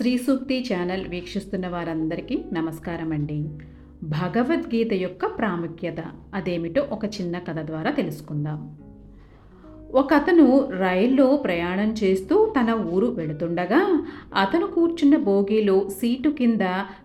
శ్రీ సూక్తి channel వీక్షిస్తున్న వారందరికీ నమస్కారం అండి భగవద్గీత యొక్క ప్రాముఖ్యత అదేమిటో ఒక చిన్న కథ ద్వారా తెలుసుకుందాం. ఒక అతను రైల్లో ప్రయాణం చేస్తూ తన ఊరు వెళుతుండగా అతను కూర్చున్న బోగీలో సీటు కింద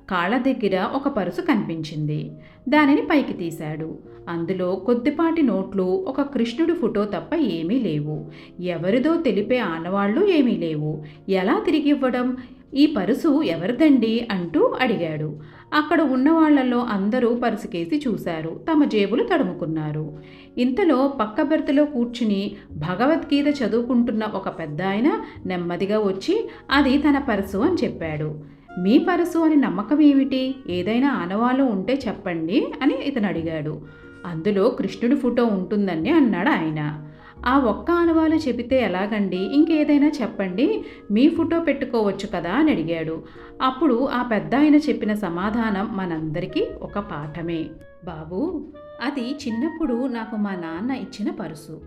కాళ్ళ దగ్గర ఒక పరుసు కనిపించింది. దానిని పైకి తీశాడు. అందులో కొద్దిపాటి నోట్లు ఒక కృష్ణుడి ఫోటో తప్ప ఏమీ లేవు. ఎవరిదో తెలిపే ఆనవాళ్ళు ఏమీ లేవు. ఎలా తిరిగి ఇవ్వడం? ఈ పరుసు ఎవరిదండి? అంటూ అడిగాడు. అక్కడ ఉన్న వాళ్ళల్లో అందరూ పరుసుకేసి చూశారు. తమ జేబులు తడుముకున్నారు. ఇంతలో పక్క బెర్తలో కూర్చుని భగవద్గీత చదువుకుంటున్న ఒక పెద్ద ఆయన నెమ్మదిగా వచ్చి అది తన పరుసు అని చెప్పాడు. మీ పరుసు అని నమ్మకం ఏమిటి? ఏదైనా ఆనవాలు ఉంటే చెప్పండి అని ఇతను అడిగాడు అందులో కృష్ణుడి ఫోటో ఉంటుందని అన్నాడు ఆయన. ఆ ఒక్క ఆనవాలు చెబితే ఎలాగండి? ఇంకేదైనా చెప్పండి. మీ ఫోటో పెట్టుకోవచ్చు కదా అని అడిగాడు. అప్పుడు ఆ పెద్ద ఆయన చెప్పిన సమాధానం మనందరికీ ఒక పాఠమే. బాబు అది చిన్నప్పుడు నాకు మా నాన్న ఇచ్చిన పరుసు.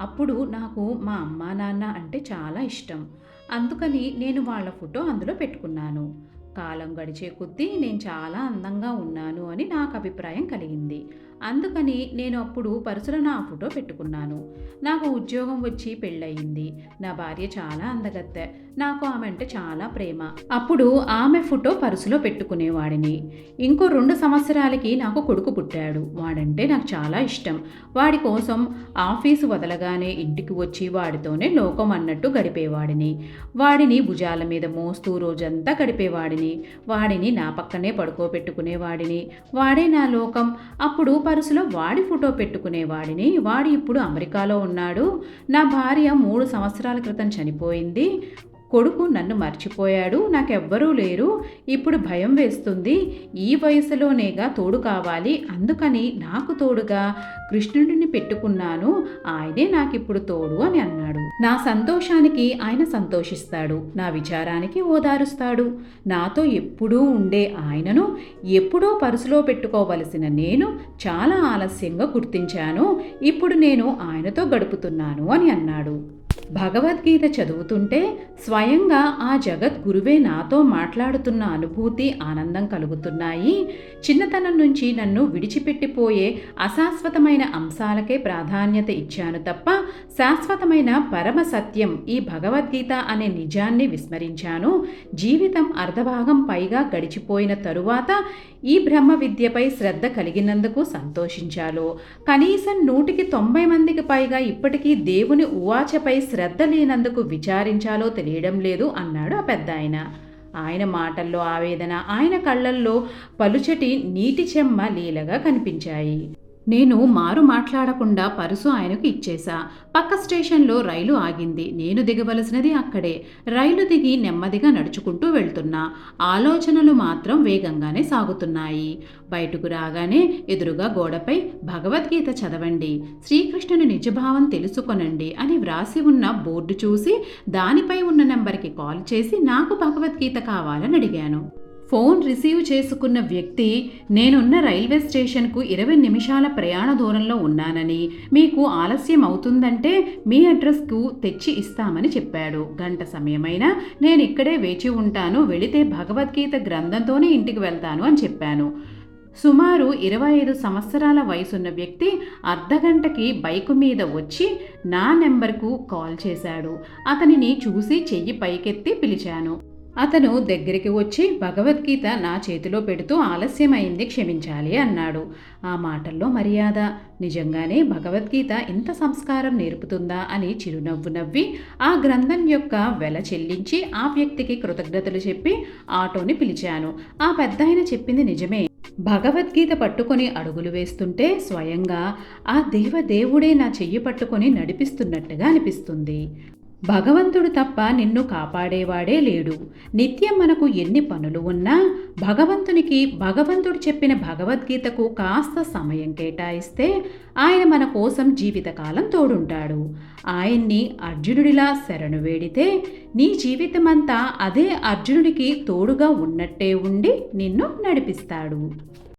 అప్పుడు నాకు మా అమ్మా నాన్న అంటే చాలా ఇష్టం. అందుకని నేను వాళ్ళ ఫోటో అందులో పెట్టుకున్నాను. కాలం గడిచే కొద్దీ నేను చాలా అందంగా ఉన్నాను అని నాకు అభిప్రాయం కలిగింది. అందుకని నేను అప్పుడు పరుసులో నా ఫోటో పెట్టుకున్నాను. నాకు ఉద్యోగం వచ్చి పెళ్ళయింది. నా భార్య చాలా అందగత్తె. నాకు ఆమె అంటే చాలా ప్రేమ. అప్పుడు ఆమె ఫోటో పరుసులో పెట్టుకునేవాడిని. ఇంకో రెండు సంవత్సరాలకి నాకు కొడుకు పుట్టాడు. వాడంటే నాకు చాలా ఇష్టం. వాడి కోసం ఆఫీసు వదలగానే ఇంటికి వచ్చి వాడితోనే లోకం అన్నట్టు గడిపేవాడిని. వాడిని భుజాల మీద మోస్తూ రోజంతా గడిపేవాడిని. వాడిని నా పక్కనే పడుకోబెట్టుకునేవాడిని. వాడే నా లోకం. అప్పుడు పరుసులో వాడి ఫోటో పెట్టుకునేవాడిని వాడు ఇప్పుడు అమెరికాలో ఉన్నాడు. నా భార్య మూడు సంవత్సరాల క్రితం చనిపోయింది. కొడుకు నన్ను మర్చిపోయాడు. నాకెవ్వరూ లేరు. ఇప్పుడు భయం వేస్తుంది. ఈ వయసులోనేగా తోడు కావాలి. అందుకని నాకు తోడుగా కృష్ణుడిని పెట్టుకున్నాను ఆయనే నాకిప్పుడు తోడు అని అన్నాడు. నా సంతోషానికి ఆయన సంతోషిస్తాడు నా విచారానికి ఓదారుస్తాడు. నాతో ఎప్పుడూ ఉండే ఆయనను ఎప్పుడో పరుసులో పెట్టుకోవలసిన నేను చాలా ఆలస్యంగా గుర్తించాను ఇప్పుడు నేను ఆయనతో గడుపుతున్నాను అని అన్నాడు. భగవద్గీత చదువుతుంటే స్వయంగా ఆ జగద్గురువే నాతో మాట్లాడుతున్న అనుభూతి ఆనందం కలుగుతున్నాయి. చిన్నతనం నుంచి నన్ను విడిచిపెట్టిపోయే అశాశ్వతమైన అంశాలకే ప్రాధాన్యత ఇచ్చాను తప్ప శాశ్వతమైన పరమ సత్యం ఈ భగవద్గీత అనే నిజాన్ని విస్మరించాను. జీవితం అర్ధభాగం పైగా గడిచిపోయిన తరువాత ఈ బ్రహ్మ విద్యపై శ్రద్ధ కలిగినందుకు సంతోషించాలో. కనీసం నూటికి తొంభై మందికి పైగా ఇప్పటికీ దేవుని ఉవాచపై శ్రద్ధ లేనందుకు విచారించాలో తెలియడం లేదు అన్నాడు ఆ పెద్ద ఆయన ఆయన మాటల్లో ఆవేదన ఆయన కళ్ళల్లో పలుచటి నీటి చెమ్మ లీలగా కనిపించాయి. నేను మారు మాట్లాడకుండా పరుసు ఆయనకు ఇచ్చేశా. పక్క స్టేషన్లో రైలు ఆగింది. నేను దిగవలసినది అక్కడే. రైలు దిగి నెమ్మదిగా నడుచుకుంటూ వెళ్తున్నా. ఆలోచనలు మాత్రం వేగంగానే సాగుతున్నాయి. బయటకు రాగానే ఎదురుగా గోడపై భగవద్గీత చదవండి. శ్రీకృష్ణుని నిజభావం తెలుసుకొనండి అని వ్రాసి ఉన్న బోర్డు చూసి దానిపై ఉన్న నెంబర్కి కాల్ చేసి నాకు భగవద్గీత కావాలని అడిగాను. ఫోన్ రిసీవ్ చేసుకున్న వ్యక్తి నేనున్న రైల్వే స్టేషన్కు ఇరవై నిమిషాల ప్రయాణ దూరంలో ఉన్నానని మీకు ఆలస్యం అవుతుందంటే మీ అడ్రస్కు తెచ్చి ఇస్తామని చెప్పాడు. గంట సమయమైనా నేను ఇక్కడే వేచి ఉంటాను వెళితే భగవద్గీత గ్రంథంతోనే ఇంటికి వెళ్తాను అని చెప్పాను. సుమారు ఇరవై ఐదు సంవత్సరాల వయసున్న వ్యక్తి అర్ధగంటకి బైకు మీద వచ్చి నా నెంబర్కు కాల్ చేశాడు. అతనిని చూసి చెయ్యి పైకెత్తి పిలిచాను. అతను దగ్గరికి వచ్చి భగవద్గీత నా చేతిలో పెడుతూ ఆలస్యమైంది క్షమించాలి అన్నాడు. ఆ మాటల్లో మర్యాద. నిజంగానే భగవద్గీత ఇంత సంస్కారం నేర్పుతుందా అని చిరునవ్వు నవ్వి ఆ గ్రంథం యొక్క వెల చెల్లించి ఆ వ్యక్తికి కృతజ్ఞతలు చెప్పి ఆటోని పిలిచాను. ఆ పెద్ద చెప్పింది నిజమే. భగవద్గీత పట్టుకొని అడుగులు వేస్తుంటే స్వయంగా ఆ దేవదేవుడే నా చెయ్యి పట్టుకొని నడిపిస్తున్నట్టుగా అనిపిస్తుంది. భగవంతుడు తప్ప నిన్ను కాపాడేవాడే లేడు. నిత్యం మనకు ఎన్ని పనులు ఉన్నా భగవంతునికి భగవంతుడు చెప్పిన భగవద్గీతకు కాస్త సమయం కేటాయిస్తే ఆయన మన కోసం జీవితకాలం తోడుంటాడు. ఆయన్ని అర్జునుడిలా శరణు వేడితే నీ జీవితమంతా అదే అర్జునుడికి తోడుగా ఉన్నట్టే ఉండి నిన్ను నడిపిస్తాడు.